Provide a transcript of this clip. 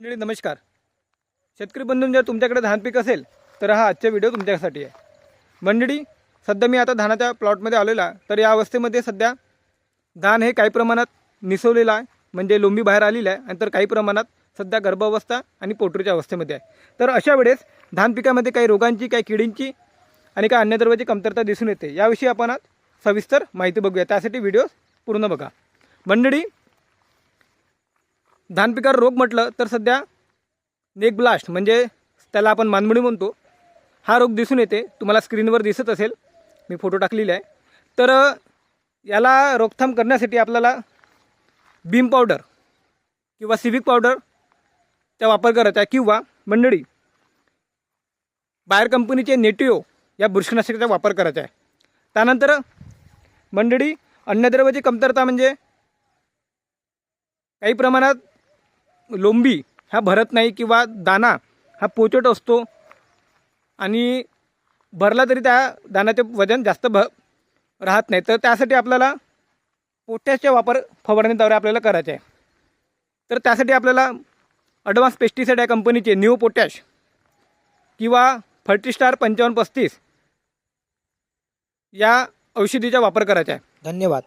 मंडळी नमस्कार. शेतकरी बंधूंनो जर तुमच्याकडे धान पीक असेल तर हा आजचा व्हिडिओ तुमच्यासाठी आहे. मंडळी सध्या मी आता धानाच्या प्लॉटमध्ये आलेला आहे. तर या अवस्थेमध्ये सध्या धान हे काही प्रमाणात निसवलेलं आहे म्हणजे लोंबी बाहेर आलेलं आहे आणि तर काही प्रमाणात सध्या गर्भावस्था आणि पोटरीच्या अवस्थेमध्ये आहे. तर अशा वेळेस धान पिकामध्ये काही रोगांची काही किडींची आणि काही अन्नद्रव्याची कमतरता दिसून येते. याविषयी आपण आज सविस्तर माहिती बघूया. त्यासाठी व्हिडिओ पूर्ण बघा. मंडळी धान पिकावर रोग म्हटलं तर सध्या नेक ब्लास्ट म्हणजे त्याला आपण मानमुडी म्हणतो. हा रोग दिसून येते. तुम्हाला स्क्रीनवर दिसत असेल. मी फोटो टाकलेले आहे. तर याला रोकथाम करण्यासाठी आपल्याला बीम पावडर किंवा सिविक पावडरचा वापर करायचा आहे किंवा मंडळी बाहेर कंपनीचे नेटिओ या बुरशीनाशकाचा वापर करायचा आहे. त्यानंतर मंडळी अन्नद्रव्याची कमतरता म्हणजे काही प्रमाणात लोंबी ह्या भरत नाही किंवा दाना हा पोचट असतो आणि भरला तरी त्या दाण्याचे वजन जास्त भ राहत नाही. तर त्यासाठी आपल्याला पोटॅशचा वापर फवारणीद्वारे आपल्याला करायचा आहे. तर त्यासाठी आपल्याला ॲडव्हान्स पेस्टिसाईड या कंपनीचे न्यू पोटॅश किंवा फर्टिस्टार पंचावन्न पस्तीस या औषधीचा वापर करायचा आहे. धन्यवाद.